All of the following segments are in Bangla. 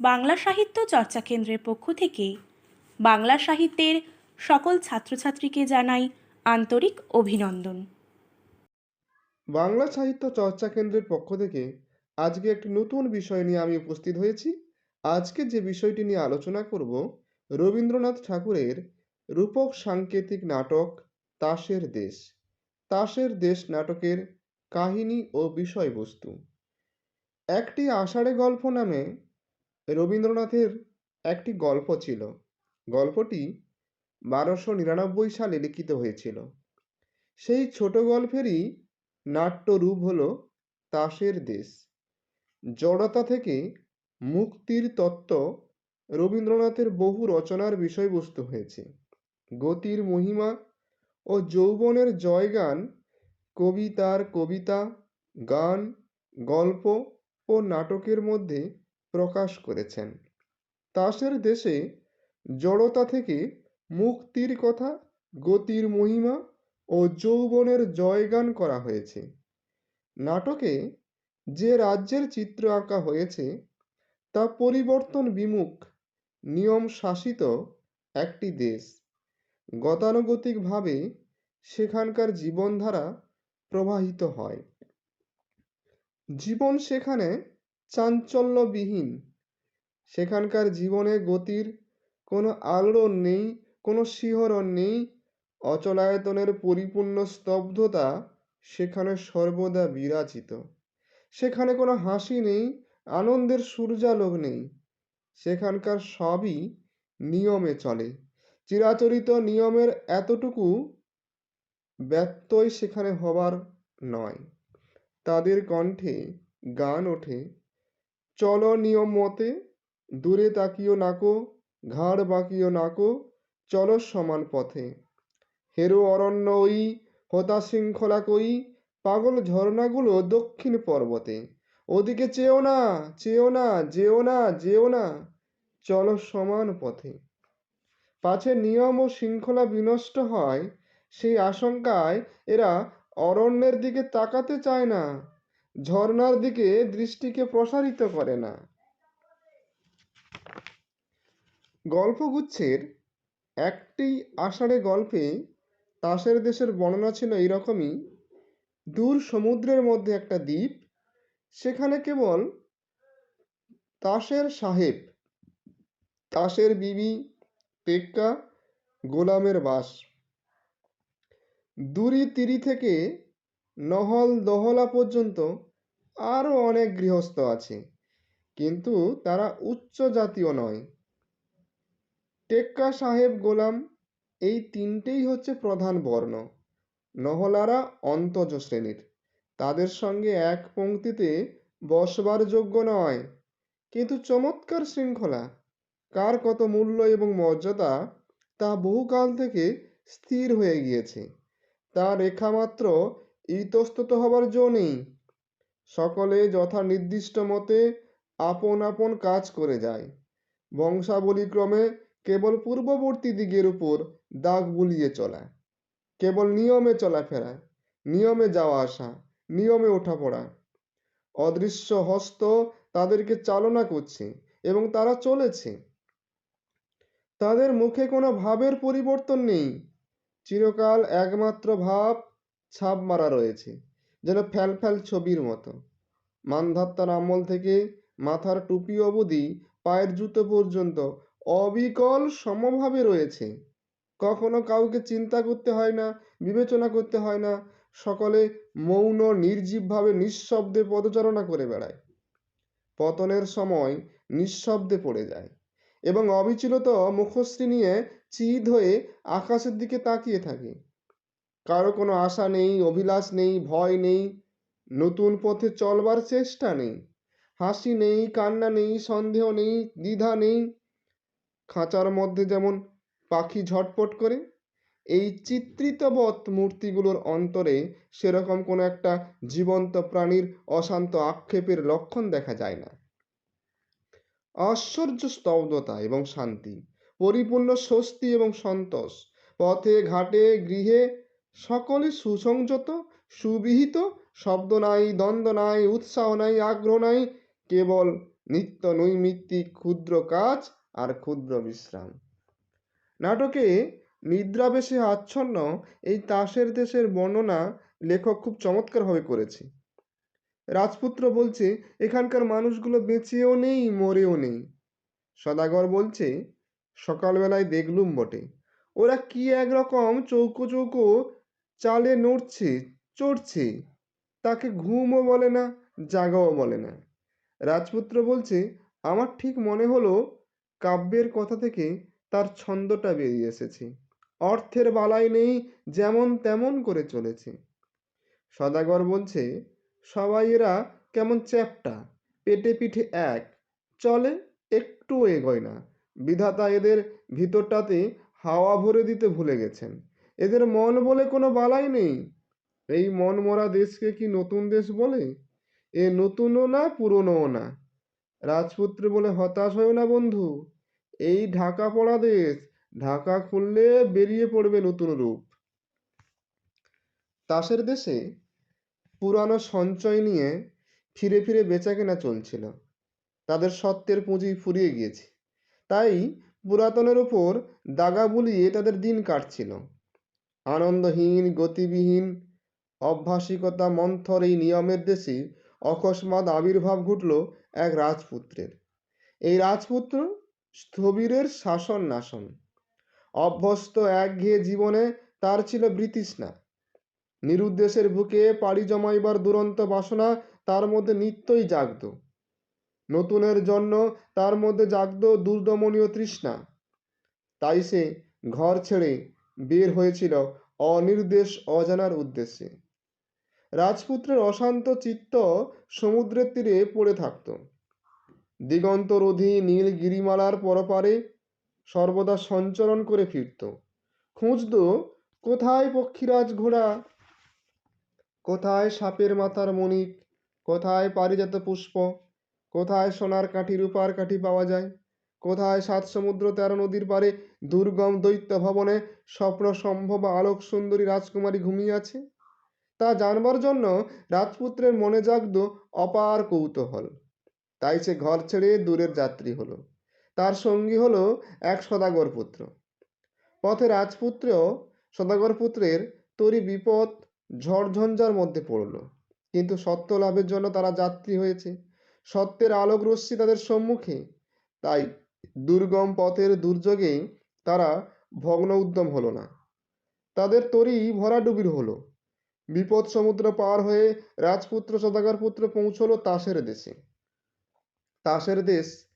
বাংলা সাহিত্য চর্চা কেন্দ্রের পক্ষ থেকে বাংলা সাহিত্যের সকল ছাত্রছাত্রীকে জানাই আন্তরিক অভিনন্দন। বাংলা সাহিত্য চর্চা কেন্দ্রের পক্ষ থেকে আজকে একটি নতুন বিষয় নিয়ে আমি উপস্থিত হয়েছি। আজকে যে বিষয়টি নিয়ে আলোচনা করব, রবীন্দ্রনাথ ঠাকুরের রূপক সাংকেতিক নাটক তাসের দেশ। তাসের দেশ নাটকের কাহিনী ও বিষয়বস্তু। একটি আষাঢ়ে গল্প নামে রবীন্দ্রনাথের একটি গল্প ছিল। গল্পটি বারোশো নিরানব্বই সালে লিখিত হয়েছিল। সেই ছোট গল্পেরই নাট্যরূপ হল তাসের দেশ। জড়তা থেকে মুক্তির তত্ত্ব রবীন্দ্রনাথের বহু রচনার বিষয়বস্তু হয়েছে। গতির মহিমা ও যৌবনের জয়গান কবিতার কবিতা, গান, গল্প ও নাটকের মধ্যে প্রকাশ করেছেন। তাসের দেশে জড়তা থেকে মুক্তির কথা, গতির মহিমা ও যৌবনের জয়গান করা হয়েছে। নাটকে যে রাজ্যের চিত্র আঁকা হয়েছে, তা পরিবর্তন বিমুখ, নিয়ম শাসিত একটি দেশ। গতানুগতিকভাবে সেখানকার জীবনধারা প্রবাহিত হয়। জীবন সেখানে চাঞ্চল্যবিহীন। সেখানকার জীবনে গতির কোনো আলোড়ন নেই, কোনো শিহরণ নেই। অচলায়তনের পরিপূর্ণ স্তব্ধতা সেখানে সর্বদা বিরাজিত। সেখানে কোনো হাসি নেই, আনন্দের সূর্যালোক নেই। সেখানকার সবই নিয়মে চলে। চিরাচরিত নিয়মের এতটুকু ব্যত্যয় সেখানে হবার নয়। তাদের কণ্ঠে গান ওঠে চলো নিয়ম মতে, দূরে তাকিও নাকো ঘাড় বাঁকিও নাকো চলো সমান পথে। হেরো অরণ্য ওই, হতা শৃঙ্খলা কই, পাগল ঝর্ণাগুলো দক্ষিণ পর্বতে। ওদিকে চেও না চেয়েও না, যেও না যেও না, চলো সমান পথে। পাছে নিয়ম ও শৃঙ্খলা বিনষ্ট হয়, সেই আশঙ্কায় এরা অরণ্যের দিকে তাকাতে চায় না। ঝর্ণার দিকে দৃষ্টিকে প্রসারিত করে না। গল্পগুচ্ছের একটি আষাঢ়ে গল্পে তাসের দেশের বর্ণনা ছিল এইরকমই। দূর সমুদ্রের মধ্যে একটা দ্বীপ, সেখানে কেবল তাসের সাহেব, তাসের বিবি টেক্কা গোলামের বাস। দুরি তিরি থেকে নহল দহলা পর্যন্ত আরও অনেক গৃহস্থ আছে, কিন্তু তারা উচ্চ জাতীয় নয়। টেক্কা সাহেব গোলাম এই তিনটেই হচ্ছে প্রধান বর্ণ। নহলারা অন্তজ শ্রেণির। তাদের সঙ্গে এক পংক্তিতে বসবার যোগ্য নয়, কিন্তু চমৎকার শৃঙ্খলা। কার কত মূল্য এবং মর্যাদা তা বহুকাল থেকে স্থির হয়ে গিয়েছে। তা রেখামাত্র ইতস্তত হবার জো নেই। সকলে যথা নির্দিষ্ট মতে আপন আপন কাজ করে যায়। বংশাবলীক্রমে কেবল পূর্ববর্তী দিকের উপর দাগ বুলিয়ে চলা। কেবল নিয়মে চলাফেরা, নিয়মে যাওয়া আসা, নিয়মে ওঠা পড়া। অদৃশ্য হস্ত তাদেরকে চালনা করছে এবং তারা চলেছে। তাদের মুখে কোনো ভাবের পরিবর্তন নেই। চিরকাল একমাত্র ভাব ছাপ মারা রয়েছে, যেন ফ্যাল ফ্যাল ছবির মতো। মান্ধাত্তার আমল থেকে মাথার টুপি অবধি পায়ের জুতো পর্যন্ত অবিকল সমভাবে রয়েছে। কখনো কাউকে চিন্তা করতে হয় না, বিবেচনা করতে হয় না, সকলে মৌন, নির্জীবভাবে নিঃশব্দে পদচারণা করে বেড়ায়। পতনের সময় নিঃশব্দে পড়ে যায় এবং অবিচলত মুখশ্রী নিয়ে চিদ হয়ে আকাশের দিকে তাকিয়ে থাকে। কারও কোনো আশা নেই, অভিলাষ নেই, ভয় নেই, নতুন পথে চলবার চেষ্টা নেই। হাসি নেই, কান্না নেই, সন্দেহ নেই, দ্বিধা নেই। খাঁচার মধ্যে যেমন পাখি ঝটপট করে, এই চিত্রিতবৎ মূর্তিগুলোর অন্তরে সেরকম কোনো একটা জীবন্ত প্রাণীর অশান্ত আক্ষেপের লক্ষণ দেখা যায় না। আশ্চর্য স্তব্ধতা এবং শান্তি, পরিপূর্ণ স্বস্তি এবং সন্তোষ, পথে, ঘাটে, গৃহে সকলে সুসংযত, সুবিহিত, শব্দ নাই, দ্বন্দ্ব নাই, উৎসাহ নাই, আগ্রহ নাই, কেবল নিত্য নৈমিত্তিক ক্ষুদ্র কাজ আর ক্ষুদ্র বিশ্রাম। নাটকে নিদ্রাবেশে আচ্ছন্ন এই তাসের দেশের বর্ণনা লেখক খুব চমৎকারভাবে করেছে। রাজপুত্র বলছে, এখানকার মানুষগুলো বেঁচেও নেই, মরেও নেই। সদাগর বলছে, সকালবেলায় দেখলুম বটে। ওরা কি একরকম চৌকো চৌকো চালে নড়ছে, চড়ছে। তাকে ঘুমও বলে না, জাগাও বলে না। রাজপুত্র বলছে, আমার ঠিক মনে হলো, কাব্যের কথা থেকে তার ছন্দটা বেরিয়ে এসেছে। অর্থের বালাই নেই, যেমন তেমন করে চলেছে। সদাগর বলছে, সবাই এরা কেমন চ্যাপটা, পেটে পিঠে এক, চলে একটু এগোয় না। বিধাতা এদের ভিতরটাতে হাওয়া ভরে দিতে ভুলে গেছেন। এদের মন বলে কোনো বালাই নেই। এই মন মরা দেশকে কি নতুন দেশ বলে? এ নতুনও না, পুরনোও না। রাজপুত্র বলে, হতাশ হয়েও না বন্ধু। এই ঢাকা পড়া দেশ, ঢাকা খুললে বেরিয়ে পড়বে নতুন রূপ। তাসের দেশে পুরানো সঞ্চয় নিয়ে ফিরে ফিরে বেচাকেনা চলছিল। তাদের সত্যের পুঁজি ফুরিয়ে গিয়েছে। তাই পুরাতনের উপর দাগা বুলিয়ে তাদের দিন কাটছিল। আনন্দহীন, গতিবিহীন, অভ্যাসিকতা মন্থর এই নিয়মের দেশে অকস্মাৎ আবির্ভাব ঘটল এক রাজপুত্রের। এই রাজপুত্র স্থবিরের শাসন নাশন অভ্যস্ত একঘেয়ে জীবনে তার ছিল বৃতৃষ্ণা। নিরুদ্দেশের বুকে পাড়ি জমাইবার দুরন্ত বাসনা তার মধ্যে নিত্যই জাগত নতুনের জন্য তার মধ্যে জাগত দুর্দমনীয় তৃষ্ণা। তাই সে ঘর ছেড়ে বের হয়েছিল অনির্দেশ অজানার উদ্দেশ্যে। রাজপুত্রের অশান্ত চিত্ত সমুদ্রের তীরে পড়ে থাকত। দিগন্তরোধী নীল গিরিমালার পরপারে সর্বদা সঞ্চরণ করে ফিরত। খুঁজত, কোথায় পক্ষীরাজ ঘোড়া? কোথায় সাপের মাথার মণিক? কোথায় পারিজাত পুষ্প? কোথায় সোনার কাঠি, রূপার কাঠি পাওয়া যায়? কোথায় সাত সমুদ্র তেরো নদীর পারে দুর্গম দৈত্য ভবনে স্বপ্ন সম্ভব আলোক সুন্দরী রাজকুমারী ঘুমিয়ে আছে? তা জানবার জন্য রাজপুত্রের মনে জাগত অপার কৌতূহল। তাই সে ঘর ছেড়ে দূরের যাত্রী হলো। তার সঙ্গী হলো এক সদাগর পুত্র। পথে রাজপুত্র সদাগর পুত্রের তরি বিপদ ঝড়ঝঞ্ঝার মধ্যে পড়ল। কিন্তু সত্য লাভের জন্য তারা যাত্রী হয়েছে। সত্যের আলোক রশ্মি তাদের সম্মুখে। তাই দুর্গম পথের দুর্যোগে তারা ভগ্ন উদ্যম হলো না। তাদের তরি ভরাডুবির হলো। বিপদ সমুদ্র পার হয়ে রাজপুত্র সদাগর পুত্র পৌঁছলো তাসের দেশে। তাসের দেশ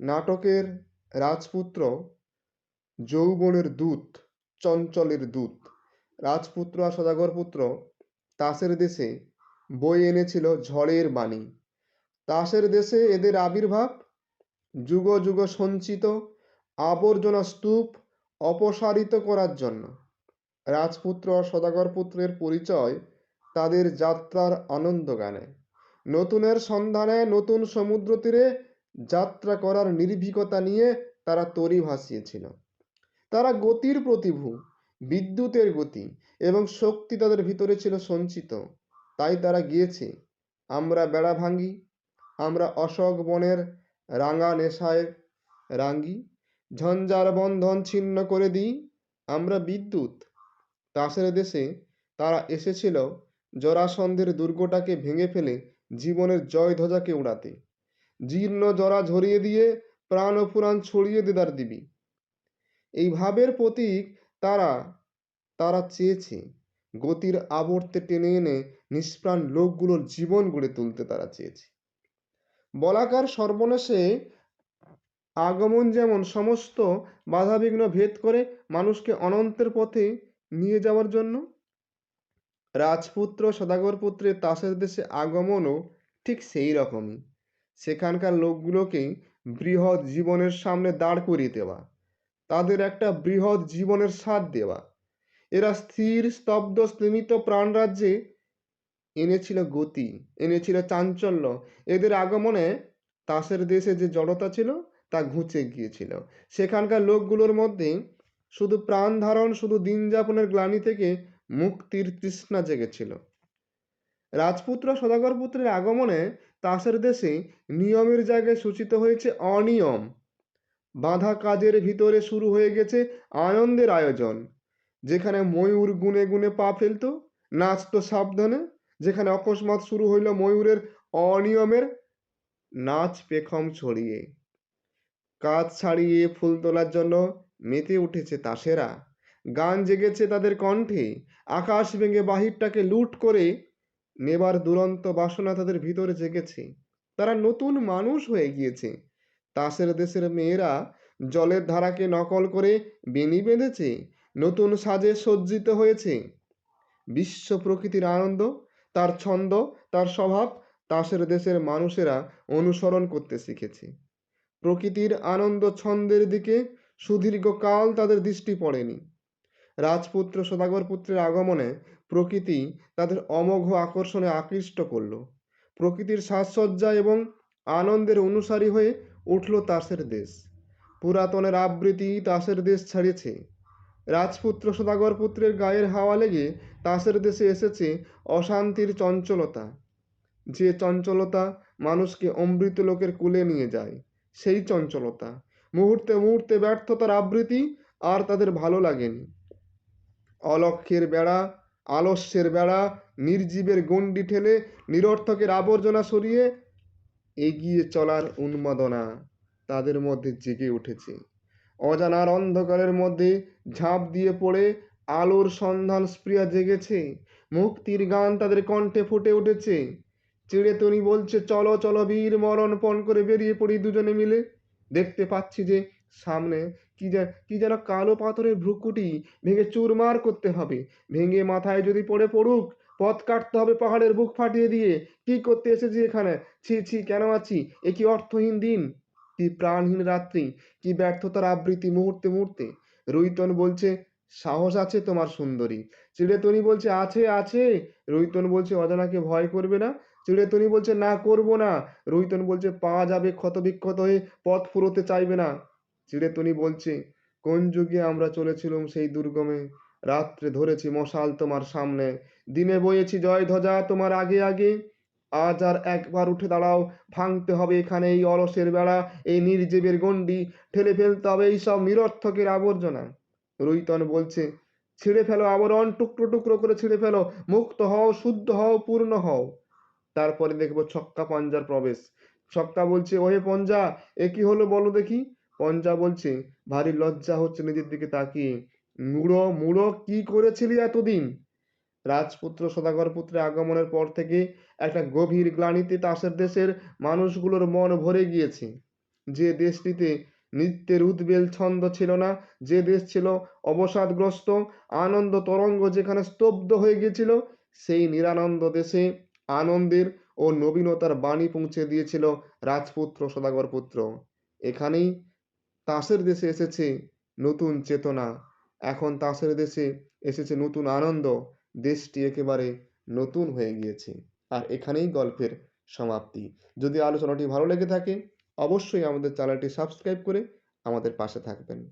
নাটকের রাজপুত্র যৌবনের দূত, চঞ্চলের দূত। রাজপুত্র আর সদাগর পুত্র তাসের দেশে বয়ে এনেছিল ঝড়ের বাণী। তাসের দেশে এদের আবির্ভাব যুগ যুগ সঞ্চিত, আবর্জনা স্তূপ অপসারিত করার জন্য। রাজপুত্র সদাগর পুত্রের পরিচয় তাদের যাত্রার আনন্দ গানে নতুনের সন্ধানে নতুন সমুদ্র তীরে যাত্রা করার নির্ভীকতা নিয়ে তারা তরি ভাসিয়েছিল। তারা গতির প্রতিভু, বিদ্যুতের গতি এবং শক্তি তাদের ভিতরে ছিল সঞ্চিত। তাই তারা গিয়েছে, আমরা বেড়া ভাঙ্গি, আমরা অশোক বনের রাঙা নেশায় রাঙ্গি, ঝঞ্ঝার বন্ধন ছিন্ন করে দিই আমরা বিদ্যুৎ। তাসের দেশে তারা এসেছিল জরাসন্ধের দুর্গটাকে ভেঙে ফেলে জীবনের জয় ধ্বজাকে উড়াতে। জীর্ণ জরা ঝরিয়ে দিয়ে প্রাণ পুরাণ ছড়িয়ে দেদার দিবি। এই ভাবের প্রতীক তারা তারা চেয়েছে। গতির আবর্তে টেনে এনে নিষ্প্রাণ লোকগুলোর জীবন গড়ে তুলতে তারা চেয়েছে। বলাকার সর্বনাশে আগমন যেমন সমস্ত বাধাবিঘ্ন ভেদ করে মানুষকে অনন্তের পথে নিয়ে যাওয়ার জন্য। রাজপুত্র, সদাগর পুত্রের তাসের দেশে আগমনও ঠিক সেই রকমই। সেখানকার লোকগুলোকে বৃহৎ জীবনের সামনে দাঁড় করিয়ে দেওয়া, তাদের একটা বৃহৎ জীবনের স্বাদ দেওয়া। এরা স্থির, স্তব্ধ স্তিমিত প্রাণরাজ্যে এনেছিল গতি, এনেছিল চাঞ্চল্য। এদের আগমনে তাসের দেশে যে জড়তা ছিল, তা ঘুচে গিয়েছিল। সেখানকার লোকগুলোর মধ্যে শুধু প্রাণ ধারণ, শুধু দিন যাপনের গ্লানি থেকে মুক্তির তৃষ্ণা জেগেছিল। রাজপুত্র সদাগর পুত্রের আগমনে তাসের দেশে নিয়মের জায়গায় সূচিত হয়েছে অনিয়ম। বাঁধা কাজের ভিতরে শুরু হয়ে গেছে আনন্দের আয়োজন। যেখানে ময়ূর গুনে গুনে পা ফেলতো, নাচতো সাবধানে যেখানে অকস্মাৎ শুরু হইল ময়ূরের অনিয়মের নাচ পেখম ছড়িয়ে। কাজ ছাড়িয়ে ফুল তোলার জন্য মেতে উঠেছে তাসেরা। গান জেগেছে তাদের কণ্ঠে। আকাশ ভেঙে বাহিরটাকে লুট করে নেবার দুরন্ত বাসনা তাদের ভিতরে জেগেছে। তারা নতুন মানুষ হয়ে গিয়েছে। তাসের দেশের মেয়েরা জলের ধারাকে নকল করে বেনি বেঁধেছে। নতুন সাজে সজ্জিত হয়েছে। বিশ্ব প্রকৃতির আনন্দ তার ছন্দ, তার স্বভাব তাসের দেশের মানুষেরা অনুসরণ করতে শিখেছে। প্রকৃতির আনন্দ ছন্দের দিকে সুদীর্ঘকাল তাদের দৃষ্টি পড়েনি। রাজপুত্র সদাগর পুত্রের আগমনে প্রকৃতি তাদের অমোঘ আকর্ষণে আকৃষ্ট করল। প্রকৃতির সাজসজ্জা এবং আনন্দের অনুসারী হয়ে উঠল তাসের দেশ। পুরাতনের আবৃত্তি তাসের দেশ ছাড়িয়েছে রাজপুত্র সদাগর পুত্রের গায়ের হাওয়া লেগে তাসের দেশে এসেছে অশান্তির চঞ্চলতা। যে চঞ্চলতা মানুষকে অমৃত লোকের কুলে নিয়ে যায়, সেই চঞ্চলতা। মুহূর্তে মুহূর্তে ব্যর্থতার আবৃত্তি আর তাদের ভালো লাগেনি। অলক্ষের বেড়া, আলস্যের বেড়া, নির্জীবের গণ্ডি ঠেলে নিরর্থকের আবর্জনা সরিয়ে এগিয়ে চলার উন্মাদনা তাদের মধ্যে জেগে উঠেছে। অজানার অন্ধকারের মধ্যে ঝাঁপ দিয়ে পড়ে আলোর সন্ধান স্প্রিয়া জেগেছে। মুক্তির গান তাদের কণ্ঠে ফুটে উঠেছে। চিড়েতনি বলছে, চলো চলো, বীর মরণ পণ করে বেরিয়ে পড়ি দুজনে মিলে। দেখতে পাচ্ছি যে সামনে কি যেন কি যেন কালো পাথরের ভ্রুকুটি ভেঙে চুরমার করতে হবে। ভেঙে মাথায় যদি পড়ে পড়ুক, পথ কাটতে হবে পাহাড়ের বুক ফাটিয়ে দিয়ে। কি করতে এসেছি এখানে? ছি ছি, কেন আছি? এ কি অর্থহীন দিন। কি প্রাণহীন রাত্রি, কি ব্যর্থতার আবৃত্তি মুহূর্তে মুহূর্তে? রুইতন বলছে, সাহস আছে তোমার সুন্দরী। চিড়েতনি বলছে, আছে আছে। রুইতন বলছে, অজানাকে ভয় করবে না? চিড়েতনি বলছে, না, করব না। রুইতন বলছে পা যাবে ক্ষত বিক্ষত হয়ে, পথ ফুরোতে চাইবে না। চিড়েতনি বলছে, কোন যুগে আমরা চলেছিলাম সেই দুর্গমে? রাত্রে ধরেছি মশাল তোমার সামনে। দিনে বয়েছি জয় ধ্বজা তোমার আগে আগে। আজ আর একবার উঠে দাঁড়াও, ভাঙতে হবে এখানে এই অলসের বেড়া, এই নির্জীবের গণ্ডি ঠেলে ফেলতে হবে এই সব নিরর্থকের আবর্জনা। রৈতন বলছে, ছিঁড়ে ফেলো আবরণ, টুকরো টুকরো করে ছিঁড়ে ফেলো, মুক্ত হও, শুদ্ধ হও, পূর্ণ হও। তারপরে দেখব ছক্কা পঞ্জার প্রবেশ। ছক্কা বলছে, ওহে পঞ্জা, এ কি হলো বলো দেখি? পঞ্জা বলছে, ভারী লজ্জা হচ্ছে নিজের দিকে তাকিয়ে। মুড়ো মুড়ো, কি করেছিলি এতদিন? রাজপুত্র সদাগর পুত্রের আগমনের পর থেকে একটা গভীর গ্লানিতে তাসের দেশের মানুষগুলোর মন ভরে গিয়েছে। যে দেশটিতে নৃত্যের উদ্বেল ছন্দ ছিল না, যে দেশ ছিল অবসাদগ্রস্ত, আনন্দ তরঙ্গ যেখানে স্তব্ধ হয়ে গিয়েছিল, সেই নিরানন্দ দেশে আনন্দের ও নবীনতার বাণী পৌঁছে দিয়েছিল রাজপুত্র সদাগর পুত্র। এখানেই তাসের দেশে এসেছে নতুন চেতনা। এখন তাসের দেশে এসেছে নতুন আনন্দ। দেশটি একেবারে নতুন হয়ে গিয়েছে। আর এখানেই গল্পের সমাপ্তি। যদি আলোচনাটি ভালো লেগে থাকে, অবশ্যই আমাদের চ্যানেলটি সাবস্ক্রাইব করে আমাদের পাশে থাকবেন।